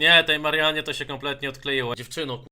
Nie, tej Marianie to się kompletnie odkleiło. Dziewczyno,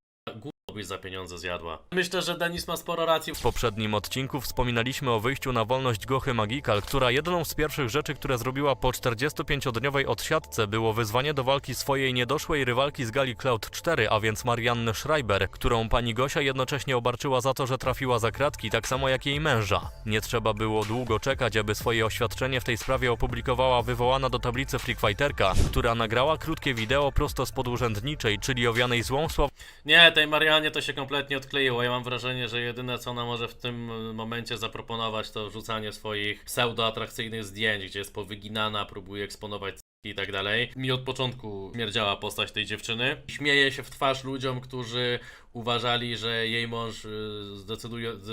za pieniądze zjadła. Myślę, że Denis ma sporo racji. W poprzednim odcinku wspominaliśmy o wyjściu na wolność Gochy Magikal, która jedną z pierwszych rzeczy, które zrobiła po 45-dniowej odsiadce, było wyzwanie do walki swojej niedoszłej rywalki z gali Cloud 4, a więc Marianny Schreiber, którą pani Gosia jednocześnie obarczyła za to, że trafiła za kratki, tak samo jak jej męża. Nie trzeba było długo czekać, aby swoje oświadczenie w tej sprawie opublikowała wywołana do tablicy Freakfighterka, która nagrała krótkie wideo prosto spod urzędniczej, czyli owianej złą sławą Nie, tej Marianie to się kompletnie odkleiło. Ja mam wrażenie, że jedyne co ona może w tym momencie zaproponować to wrzucanie swoich pseudo-atrakcyjnych zdjęć, gdzie jest powyginana, próbuje eksponować i tak dalej. Mi od początku śmierdziała postać tej dziewczyny. Śmieje się w twarz ludziom, którzy uważali, że jej mąż y,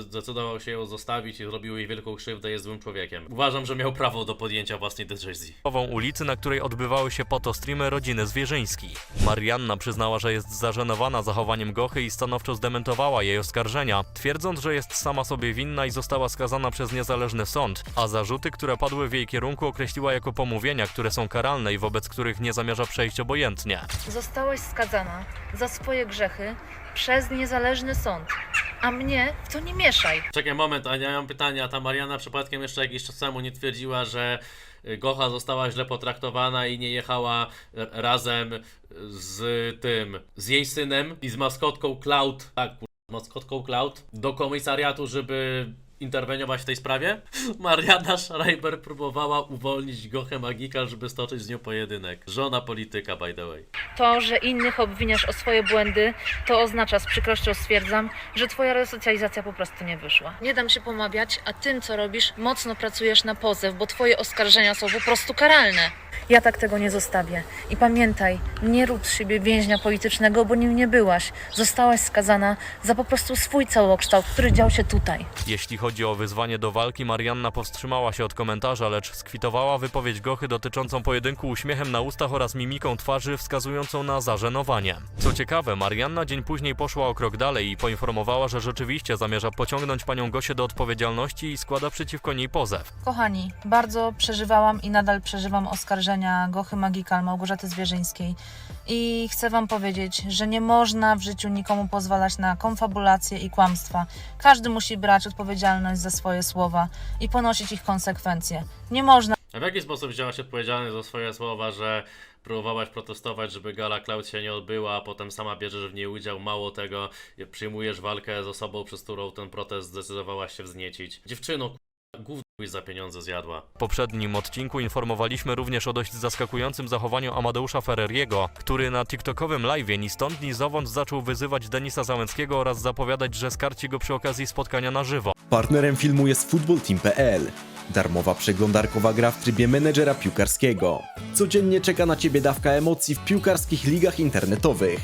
zdecydował się ją zostawić i zrobił jej wielką krzywdę, jest złym człowiekiem. Uważam, że miał prawo do podjęcia własnej decyzji. ulicy, na której odbywały się fotostreamy rodziny Zwierzyński. Marianna przyznała, że jest zażenowana zachowaniem Gochy i stanowczo zdementowała jej oskarżenia, twierdząc, że jest sama sobie winna i została skazana przez niezależny sąd, a zarzuty, które padły w jej kierunku określiła jako pomówienia, które są karalne i wobec których nie zamierza przejść obojętnie. Zostałaś skazana za swoje grzechy przez niezależny sąd, a mnie w to nie mieszaj. Czekaj moment, a ja mam pytanie, a ta Mariana przypadkiem jeszcze jakiś czas temu nie twierdziła, że y, Gocha została źle potraktowana i nie jechała r- razem z tym, z jej synem i z maskotką Cloud, tak, maskotką Cloud, do komisariatu, żeby interweniować w tej sprawie? Mariana Schreiber próbowała uwolnić Gochę Magika, żeby stoczyć z nią pojedynek. Żona polityka, by the way. To, że innych obwiniasz o swoje błędy, to oznacza, z przykrością stwierdzam, że twoja resocjalizacja po prostu nie wyszła. Nie dam się pomawiać, a tym, co robisz, mocno pracujesz na pozew, bo twoje oskarżenia są po prostu karalne. Ja tak tego nie zostawię. I pamiętaj, nie rób z siebie więźnia politycznego, bo nim nie byłaś. Zostałaś skazana za po prostu swój całokształt, który dział się tutaj. Jeśli chodzi o wyzwanie do walki, Marianna powstrzymała się od komentarza, lecz skwitowała wypowiedź Gochy dotyczącą pojedynku uśmiechem na ustach oraz mimiką twarzy wskazującą na zażenowanie. Co ciekawe, Marianna dzień później poszła o krok dalej i poinformowała, że rzeczywiście zamierza pociągnąć panią Gosię do odpowiedzialności i składa przeciwko niej pozew. Kochani, bardzo przeżywałam i nadal przeżywam oskarżenia Gochy Magikal Małgorzaty Zwierzyńskiej. I chcę Wam powiedzieć, że nie można w życiu nikomu pozwalać na konfabulacje i kłamstwa. Każdy musi brać odpowiedzialność za swoje słowa i ponosić ich konsekwencje. Nie można A w jaki sposób wzięłaś odpowiedzialność za swoje słowa, że próbowałaś protestować, żeby gala Cloud się nie odbyła, a potem sama bierzesz w niej udział, mało tego, przyjmujesz walkę z osobą, przez którą ten protest zdecydowałaś się wzniecić. Dziewczyno, gówno za pieniądze zjadła. W poprzednim odcinku informowaliśmy również o dość zaskakującym zachowaniu Amadeusza Ferreriego, który na TikTokowym live'ie ni stąd ni zowąd zaczął wyzywać Denisa Załęckiego oraz zapowiadać, że skarci go przy okazji spotkania na żywo. Partnerem filmu jest footballteam.pl. Darmowa przeglądarkowa gra w trybie menedżera piłkarskiego. Codziennie czeka na Ciebie dawka emocji w piłkarskich ligach internetowych.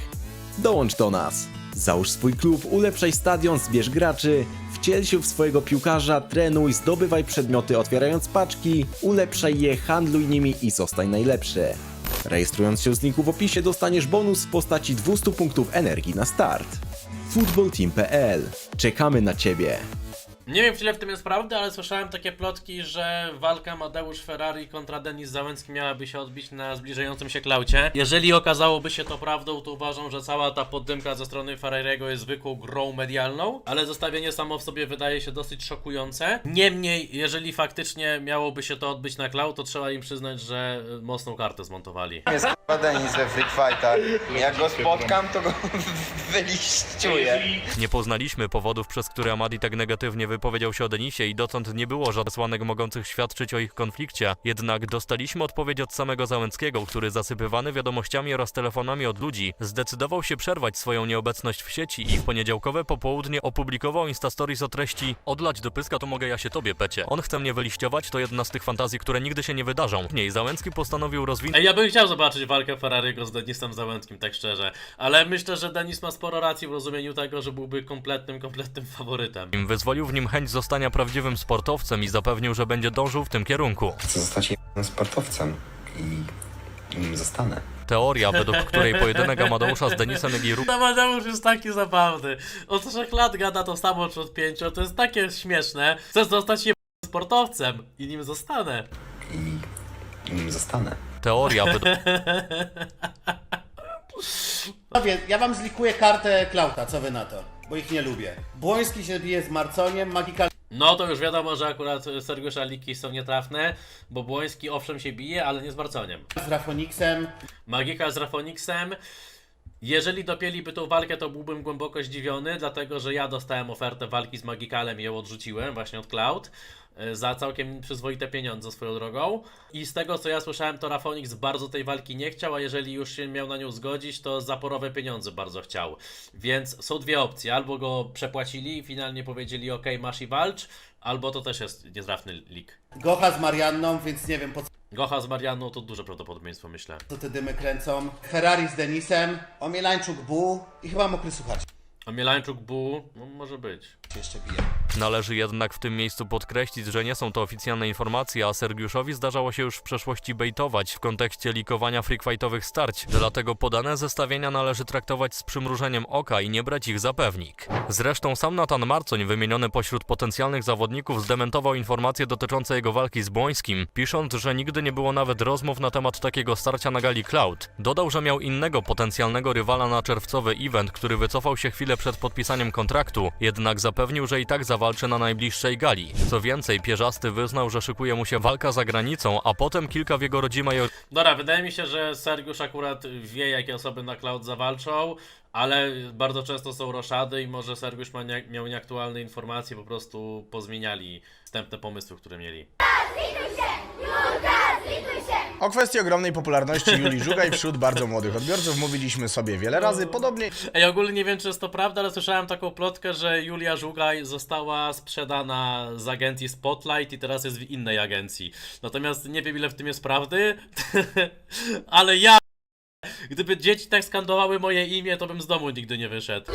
Dołącz do nas. Załóż swój klub, ulepszaj stadion, zbierz graczy, wciel się w swojego piłkarza, trenuj, zdobywaj przedmioty otwierając paczki, ulepszaj je, handluj nimi i zostań najlepszy. Rejestrując się z linku w opisie dostaniesz bonus w postaci 200 punktów energii na start. footballteam.pl. Czekamy na Ciebie. Nie wiem, ile w tym jest prawdy, ale słyszałem takie plotki, że walka Mateusz Ferrari kontra Denis Załęcki miałaby się odbić na zbliżającym się klaucie. Jeżeli okazałoby się to prawdą, to uważam, że cała ta poddymka ze strony Ferrariego jest zwykłą grą medialną, ale zestawienie samo w sobie wydaje się dosyć szokujące. Niemniej, jeżeli faktycznie miałoby się to odbyć na klaut, to trzeba im przyznać, że y, mocną kartę zmontowali. jest k***a Denis we Freak Fightach. Jak go spotkam, to go wyliściuję. Nie poznaliśmy powodów, przez które Amadi tak negatywnie wypowiedział się o Denisie i dotąd nie było żadnych słanek mogących świadczyć o ich konflikcie. Jednak dostaliśmy odpowiedź od samego Załęckiego, który zasypywany wiadomościami oraz telefonami od ludzi zdecydował się przerwać swoją nieobecność w sieci i w poniedziałkowe popołudnie opublikował Instastories o treści Odlać do pyska to mogę ja się tobie pecie. On chce mnie wyliściować, to jedna z tych fantazji, które nigdy się nie wydarzą. W niej Załęcki postanowił rozwinąć Ej, ja bym chciał zobaczyć walkę Ferrariego z Denisem Załęckim, tak szczerze. Ale myślę, że Denis ma sporo racji w rozumieniu tego, że byłby kompletnym, kompletnym faworytem. Wyzwolił w nim chęć zostania prawdziwym sportowcem i zapewnił, że będzie dążył w tym kierunku. Chcę zostać jednym sportowcem i nim zostanę. Teoria, według której pojedynek Amadeusza z Denisem Egiru To Mateusz jest taki zabawny. Od trzech lat gada to samo, czy od pięciu, to jest takie śmieszne. Chcę zostać sportowcem i nim zostanę. I nim zostanę. Teoria, według ja wam zlikuję kartę Klauta, co wy na to? Bo ich nie lubię. Błoński się bije z Marconiem, Magikal No to już wiadomo, że akurat Sergiusza Liki są nietrafne, bo Błoński owszem się bije, ale nie z Barconiem. z Rafoniksem. Magika z Rafoniksem. Jeżeli dopięliby tą walkę, to byłbym głęboko zdziwiony, dlatego że ja dostałem ofertę walki z Magikalem i ją odrzuciłem właśnie od Cloud e, za całkiem przyzwoite pieniądze swoją drogą. I z tego co ja słyszałem, to Rafonix bardzo tej walki nie chciał, a jeżeli już się miał na nią zgodzić, to zaporowe pieniądze bardzo chciał. Więc są dwie opcje: albo go przepłacili i finalnie powiedzieli: OK, masz i walcz, albo to też jest nietrafny lik. Gocha z Marianną, więc nie wiem po Gocha z Marianną to duże prawdopodobieństwo, myślę. co te dymy kręcą. Ferrari z Denisem, Omielańczuk Bu i chyba Mokry Suchacz A Mielańczuk Bu, no może być. jeszcze bije. Należy jednak w tym miejscu podkreślić, że nie są to oficjalne informacje, a Sergiuszowi zdarzało się już w przeszłości bejtować w kontekście likowania freakfightowych starć, dlatego podane zestawienia należy traktować z przymrużeniem oka i nie brać ich za pewnik. Zresztą sam Natan Marcoń, wymieniony pośród potencjalnych zawodników, zdementował informacje dotyczące jego walki z Błońskim, pisząc, że nigdy nie było nawet rozmów na temat takiego starcia na gali Cloud. Dodał, że miał innego potencjalnego rywala na czerwcowy event, który wycofał się chwilę przed podpisaniem kontraktu, jednak zapewnił, że i tak zawalczy na najbliższej gali. Co więcej, Pierzasty wyznał, że szykuje mu się walka za granicą, a potem kilka w jego rodzimej Dobra, wydaje mi się, że Sergiusz akurat wie, jakie osoby na Cloud zawalczą, ale bardzo często są roszady i może Sergiusz ma nie, miał nieaktualne informacje, po prostu pozmieniali wstępne pomysły, które mieli. O kwestii ogromnej popularności Julii Żugaj wśród bardzo młodych odbiorców mówiliśmy sobie wiele razy, podobnie Ej, ogólnie nie wiem, czy jest to prawda, ale słyszałem taką plotkę, że Julia Żugaj została sprzedana z agencji Spotlight i teraz jest w innej agencji. Natomiast nie wiem, ile w tym jest prawdy, ale ja... Gdyby dzieci tak skandowały moje imię, to bym z domu nigdy nie wyszedł.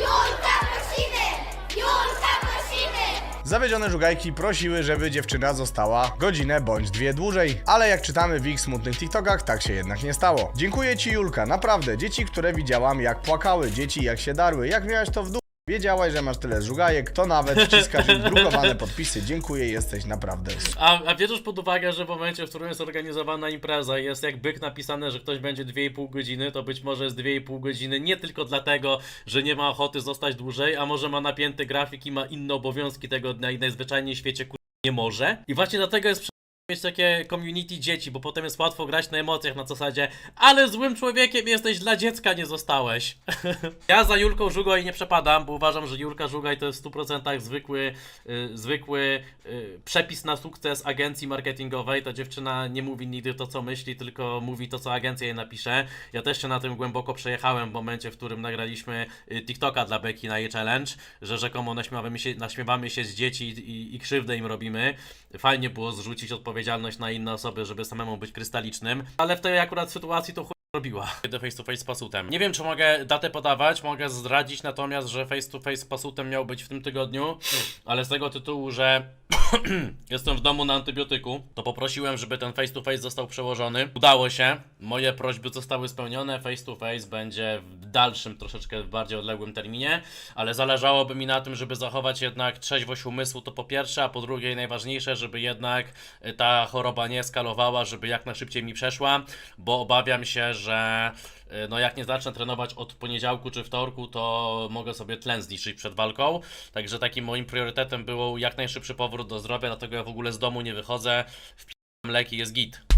Zawiedzione Żugajki prosiły, żeby dziewczyna została godzinę bądź dwie dłużej. Ale jak czytamy w ich smutnych TikTokach, tak się jednak nie stało. Dziękuję Ci Julka, naprawdę. Dzieci, które widziałam jak płakały, dzieci jak się darły, jak miałaś to w dół. Wiedziałaś, że masz tyle żugajek, to nawet wciskasz im drukowane podpisy. Dziękuję, jesteś naprawdę A, a bierzesz pod uwagę, że w momencie, w którym jest organizowana impreza jest jak byk napisane, że ktoś będzie 2,5 godziny, to być może jest 2,5 godziny nie tylko dlatego, że nie ma ochoty zostać dłużej, a może ma napięty grafik i ma inne obowiązki tego dnia i najzwyczajniej w świecie kur... nie może. I właśnie dlatego jest mieć takie community dzieci, bo potem jest łatwo grać na emocjach na zasadzie ale złym człowiekiem jesteś, dla dziecka nie zostałeś. ja za Julką Żugaj nie przepadam, bo uważam, że Julka Żugaj to jest w 100% zwykły, y, zwykły y, przepis na sukces agencji marketingowej. Ta dziewczyna nie mówi nigdy to, co myśli, tylko mówi to, co agencja jej napisze. Ja też się na tym głęboko przejechałem w momencie, w którym nagraliśmy y, TikToka dla Becky na jej challenge, że rzekomo naśmiewamy się, naśmiewamy się z dzieci i, i krzywdę im robimy. Fajnie było zrzucić odpowiedzialność na inne osoby, żeby samemu być krystalicznym, ale w tej akurat sytuacji to robiła. Do face to face z Pasutem. Nie wiem, czy mogę datę podawać, mogę zdradzić natomiast, że face to face z Pasutem miał być w tym tygodniu, ale z tego tytułu, że jestem w domu na antybiotyku, to poprosiłem, żeby ten face to face został przełożony. Udało się, moje prośby zostały spełnione, face to face będzie w dalszym, troszeczkę bardziej odległym terminie, ale zależałoby mi na tym, żeby zachować jednak trzeźwość umysłu, to po pierwsze, a po drugie najważniejsze, żeby jednak y, ta choroba nie eskalowała, żeby jak najszybciej mi przeszła, bo obawiam się, że no jak nie zacznę trenować od poniedziałku czy wtorku, to mogę sobie tlen zniszczyć przed walką. Także takim moim priorytetem było jak najszybszy powrót do zdrowia, dlatego ja w ogóle z domu nie wychodzę. W leki jest git.